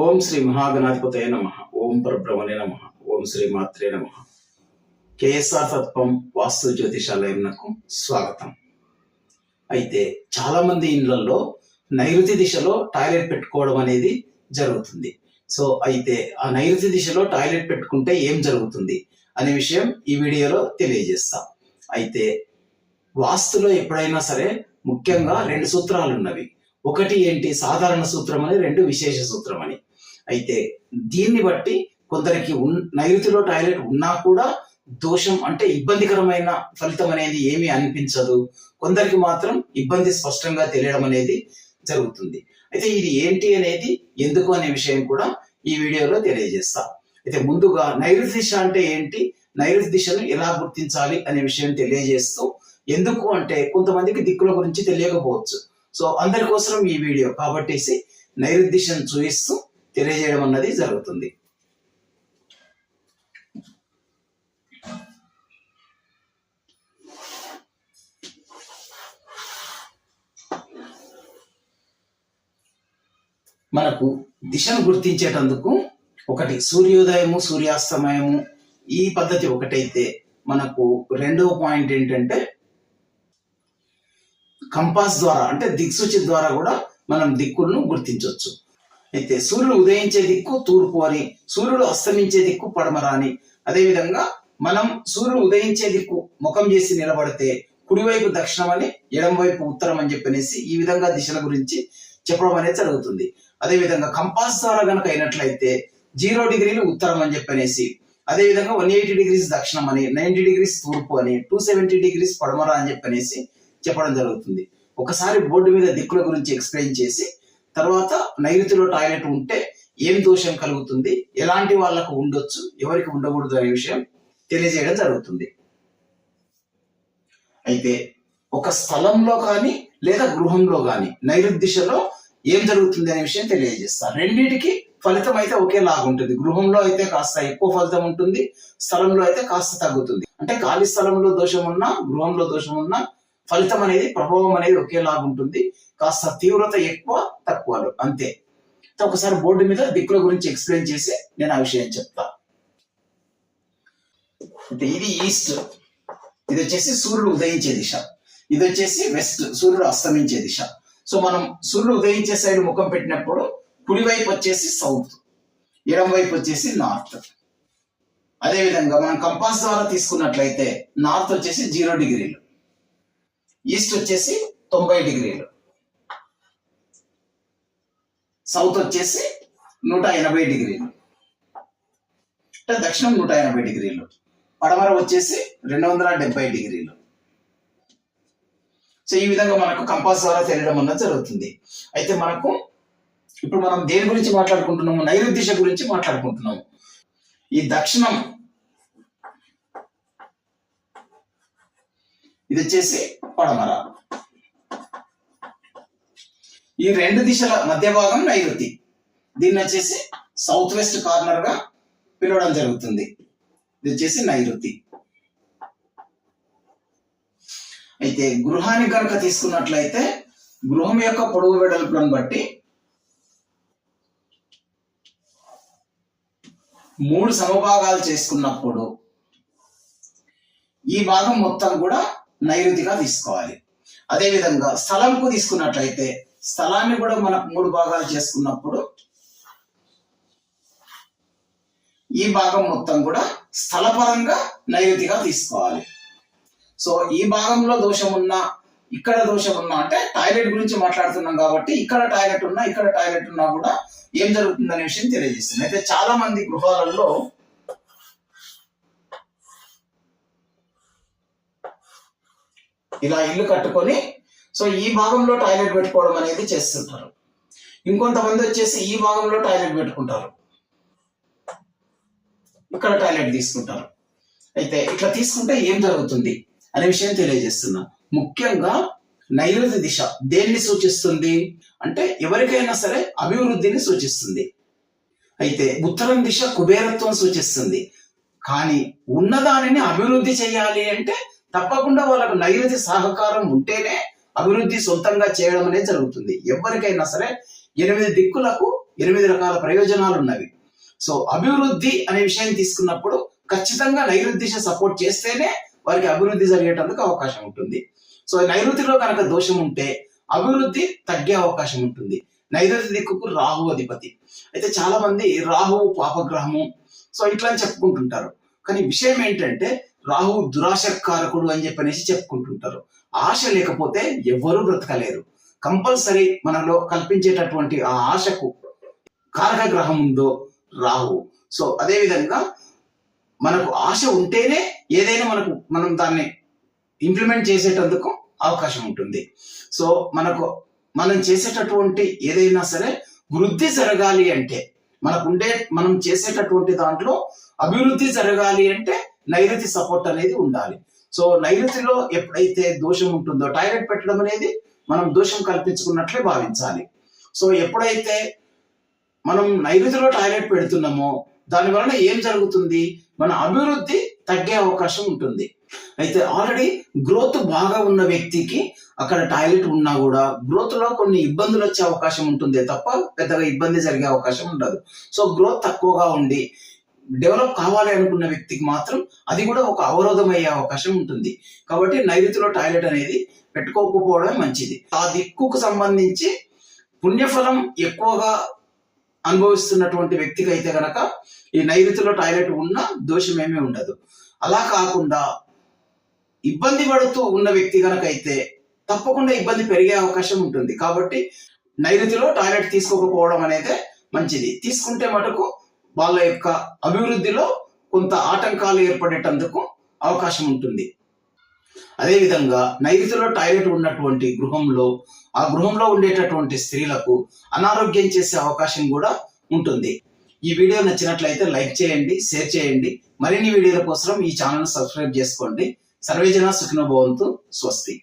ఓం శ్రీ మహాగణాధిపతయ నమ. ఓం పరబ్రహ్మణే నమ. ఓం శ్రీ మాత్రే నమ. కేఎస్ఆర్ తత్వం వాస్తు జ్యోతిషాలయంకు స్వాగతం. అయితే చాలా మంది నైరుతి దిశలో టాయిలెట్ పెట్టుకోవడం అనేది జరుగుతుంది. సో అయితే ఆ నైరుతి దిశలో టాయిలెట్ పెట్టుకుంటే ఏం జరుగుతుంది అనే విషయం ఈ వీడియోలో తెలియజేస్తాం. అయితే వాస్తులో ఎప్పుడైనా సరే ముఖ్యంగా రెండు సూత్రాలు ఉన్నవి ఒకటి ఏంటి? సాధారణ సూత్రం అని రెండు విశేష సూత్రం అని అయితే దీన్ని బట్టి కొందరికి ఉన్ నైరుతిలో టాయిలెట్ ఉన్నా కూడా దోషం అంటే ఇబ్బందికరమైన ఫలితం అనేది ఏమీ అనిపించదు. కొందరికి మాత్రం ఇబ్బంది స్పష్టంగా తెలియడం అనేది జరుగుతుంది. అయితే ఇది ఏంటి అనేది ఎందుకు అనే విషయం కూడా ఈ వీడియోలో తెలియజేస్తా. అయితే ముందుగా నైరుతి దిశ అంటే ఏంటి? నైరుతి దిశను ఎలా గుర్తించాలి అనే విషయం తెలియజేస్తూ ఎందుకు అంటే కొంతమందికి దిక్కుల గురించి తెలియకపోవచ్చు. సో అందరి కోసం ఈ వీడియో కాబట్టి నైరుద్దిశం చూపిస్తూ తెలియజేయడం అన్నది జరుగుతుంది. మనకు దిశను గుర్తించేటందుకు ఒకటి సూర్యోదయము సూర్యాస్తమయము ఈ పద్ధతి ఒకటైతే మనకు రెండవ పాయింట్ ఏంటంటే కంపాస్ ద్వారా అంటే దిక్సూచి ద్వారా కూడా మనం దిక్కులను గుర్తించవచ్చు అయితే సూర్యుడు ఉదయించే దిక్కు తూర్పు అని సూర్యుడు అస్తమించే దిక్కు పడమర అని. అదేవిధంగా మనం సూర్యుడు ఉదయించే దిక్కు ముఖం చేసి నిలబడితే కుడివైపు దక్షిణం అని ఎడంవైపు ఉత్తరం అని చెప్పనేసి ఈ విధంగా దిశల గురించి చెప్పడం అనేది జరుగుతుంది. అదేవిధంగా కంపాస్ ద్వారా కనుక అయినట్లయితే జీరో డిగ్రీలు ఉత్తరం అని చెప్పనేసి అదేవిధంగా వన్ ఎయిటీ డిగ్రీస్ దక్షిణం అని నైన్టీ డిగ్రీస్ తూర్పు అని టూ సెవెంటీ డిగ్రీస్ పడమర అని చెప్పనేసి చెప్పడం జరుగుతుంది. ఒకసారి బోర్డు మీద దిక్కుల గురించి ఎక్స్ప్లెయిన్ చేసి తర్వాత నైరుతిలో టాయిలెట్ ఉంటే ఏం దోషం కలుగుతుంది? ఎలాంటి వాళ్ళకు ఉండొచ్చు? ఎవరికి ఉండకూడదు అనే విషయం తెలియజేయడం జరుగుతుంది. అయితే ఒక స్థలంలో కానీ లేదా గృహంలో కానీ నైరుద్దిశలో ఏం జరుగుతుంది అనే విషయం తెలియజేస్తారు రెండింటికి ఫలితం అయితే ఒకేలాగా ఉంటుంది. గృహంలో అయితే కాస్త ఎక్కువ ఫలితం ఉంటుంది స్థలంలో అయితే కాస్త తగ్గుతుంది. అంటే ఖాళీ స్థలంలో దోషం ఉన్నా గృహంలో దోషం ఉన్నా ఫలితం అనేది ప్రభావం అనేది ఒకేలాగా ఉంటుంది. కాస్త తీవ్రత ఎక్కువ తక్కువలు అంతే. ఒకసారి బోర్డు మీద దిక్కుల గురించి ఎక్స్ప్లెయిన్ చేసి నేను ఆ విషయం చెప్తా. ఇది ఈస్ట్. ఇది వచ్చేసి సూర్యుడు ఉదయించే దిశ. ఇది వచ్చేసి వెస్ట్. సూర్యుడు అస్తమించే దిశ. సో మనం సూర్యుడు ఉదయించే సైడ్ ముఖం పెట్టినప్పుడు కుడి వైపు వచ్చేసి సౌత్. ఎడం వైపు వచ్చేసి నార్త్. అదేవిధంగా మనం కంపాస్ ద్వారా తీసుకున్నట్లయితే నార్త్ వచ్చేసి జీరో డిగ్రీలు. ఈస్ట్ వచ్చేసి తొంభై డిగ్రీలు. సౌత్ వచ్చేసి నూట ఎనభై డిగ్రీలు. అంటే దక్షిణం నూట ఎనభై డిగ్రీలు. పడమర వచ్చేసి రెండు వందల డెబ్బై డిగ్రీలు. సో ఈ విధంగా మనకు కంపాస్ ద్వారా తెలియడం అన్నది జరుగుతుంది. అయితే మనకు ఇప్పుడు మనం దేని గురించి మాట్లాడుకుంటున్నాము? నైరుతి గురించి మాట్లాడుకుంటున్నాము. ఈ దక్షిణం ఇది వచ్చేసి పడమర. ఈ రెండు దిశల మధ్య భాగం నైరుతి. దీన్ని వచ్చేసి సౌత్ వెస్ట్ కార్నర్గా పిలవడం జరుగుతుంది. ఇది వచ్చేసి నైరుతి. అయితే గృహాన్ని కనుక తీసుకున్నట్లయితే గృహం యొక్క పొడవు వెడల్పులను బట్టి మూడు సమభాగాలు చేసుకున్నప్పుడు ఈ భాగం మొత్తం కూడా నైరుతిగా తీసుకోవాలి. అదేవిధంగా స్థలంకు తీసుకున్నట్లయితే స్థలాన్ని కూడా మనం మూడు భాగాలు చేసుకున్నప్పుడు ఈ భాగం మొత్తం కూడా స్థలపరంగా నైరుతిగా తీసుకోవాలి. సో ఈ భాగంలో దోషం ఉన్నా ఇక్కడ దోషం ఉన్నా అంటే టాయిలెట్ గురించి మాట్లాడుతున్నాం కాబట్టి ఇక్కడ టాయిలెట్ ఉన్నా ఇక్కడ టాయిలెట్ ఉన్నా కూడా ఏం జరుగుతుందనే విషయం తెలియజేస్తుంది. అయితే చాలా మంది గృహాలలో ఇలా ఇల్లు కట్టుకొని సో ఈ భాగంలో టాయిలెట్ పెట్టుకోవడం అనేది చేస్తుంటారు. ఇంకొంతమంది వచ్చేసి ఈ భాగంలో టాయిలెట్ పెట్టుకుంటారు. ఇక్కడ టాయిలెట్ తీసుకుంటారు. అయితే ఇట్లా తీసుకుంటే ఏం జరుగుతుంది అనే విషయం తెలియజేస్తున్నా. ముఖ్యంగా నైరుతి దిశ దేన్ని సూచిస్తుంది? అంటే ఎవరికైనా సరే అభివృద్ధిని సూచిస్తుంది. అయితే ఉత్తరం దిశ కుబేరత్వం సూచిస్తుంది. కానీ ఉన్నదానిని అభివృద్ధి చేయాలి అంటే తప్పకుండా వాళ్ళకు నైరుతి సహకారం ఉంటేనే అభివృద్ధి సొంతంగా చేయడం అనేది జరుగుతుంది. ఎవరికైనా సరే ఎనిమిది దిక్కులకు ఎనిమిది రకాల ప్రయోజనాలు ఉన్నవి. సో అభివృద్ధి అనే విషయాన్ని తీసుకున్నప్పుడు ఖచ్చితంగా నైరుతి దిశ సపోర్ట్ చేస్తేనే వారికి అభివృద్ధి జరిగేటందుకు అవకాశం ఉంటుంది. సో నైరుతిలో కనుక దోషం ఉంటే అభివృద్ధి తగ్గే అవకాశం ఉంటుంది. నైరుతి దిక్కుకు రాహు అధిపతి. అయితే చాలా మంది రాహువు పాపగ్రహము సో ఇట్లా అని చెప్పుకుంటుంటారు. కానీ విషయం ఏంటంటే రాహు దురాశకారకుడు అని చెప్పనేసి చెప్పుకుంటుంటారు. ఆశ లేకపోతే ఎవ్వరూ బ్రతకలేరు. కంపల్సరీ మనలో కల్పించేటటువంటి ఆ ఆశకు కారక గ్రహం ఉందో రాహు సో అదేవిధంగా మనకు ఆశ ఉంటేనే ఏదైనా మనకు మనం దాన్ని ఇంప్లిమెంట్ చేసేటందుకు అవకాశం ఉంటుంది. సో మనకు మనం చేసేటటువంటి ఏదైనా సరే వృద్ధి జరగాలి అంటే మనకు ఉండే మనం చేసేటటువంటి దాంట్లో అభివృద్ధి జరగాలి అంటే నైరుతి సపోర్ట్ అనేది ఉండాలి. సో నైరుతిలో ఎప్పుడైతే దోషం ఉంటుందో టాయిలెట్ పెట్టడం అనేది మనం దోషం కల్పించుకున్నట్లే భావించాలి. సో ఎప్పుడైతే మనం నైరుతిలో టాయిలెట్ పెడుతున్నామో దాని వలన ఏం జరుగుతుంది? మన అభివృద్ధి తగ్గే అవకాశం ఉంటుంది. అయితే ఆల్రెడీ గ్రోత్ బాగా ఉన్న వ్యక్తికి అక్కడ టాయిలెట్ ఉన్నా కూడా గ్రోత్లో కొన్ని ఇబ్బందులు వచ్చే అవకాశం ఉంటుంది తప్ప పెద్దగా ఇబ్బంది జరిగే అవకాశం ఉండదు. సో గ్రోత్ తక్కువగా ఉండి డెవలప్ కావాలి అనుకున్న వ్యక్తికి మాత్రం అది కూడా ఒక అవరోధం అయ్యే అవకాశం ఉంటుంది. కాబట్టి నైరుతిలో టాయిలెట్ అనేది పెట్టుకోకపోవడమే మంచిది. ఆ దిక్కుకు సంబంధించి పుణ్యఫలం ఎక్కువగా అనుభవిస్తున్నటువంటి వ్యక్తికి అయితే గనక ఈ నైరుతిలో టాయిలెట్ ఉన్నా దోషమేమీ ఉండదు. అలా కాకుండా ఇబ్బంది పడుతూ ఉన్న వ్యక్తి గనక అయితే తప్పకుండా ఇబ్బంది పెరిగే అవకాశం ఉంటుంది. కాబట్టి నైరుతిలో టాయిలెట్ తీసుకోకపోవడం అనేది మంచిది. తీసుకుంటే మటుకు వాళ్ళ యొక్క అభివృద్ధిలో కొంత ఆటంకాలు ఏర్పడేటందుకు అవకాశం ఉంటుంది. అదేవిధంగా నైరుతిలో టాయిలెట్ ఉన్నటువంటి గృహంలో ఆ గృహంలో ఉండేటటువంటి స్త్రీలకు అనారోగ్యం చేసే అవకాశం కూడా ఉంటుంది. ఈ వీడియో నచ్చినట్లయితే లైక్ చేయండి షేర్ చేయండి. మరిన్ని వీడియోల కోసం ఈ ఛానల్ సబ్స్క్రైబ్ చేసుకోండి. సర్వేజన సుఖినభవంతు స్వస్తి.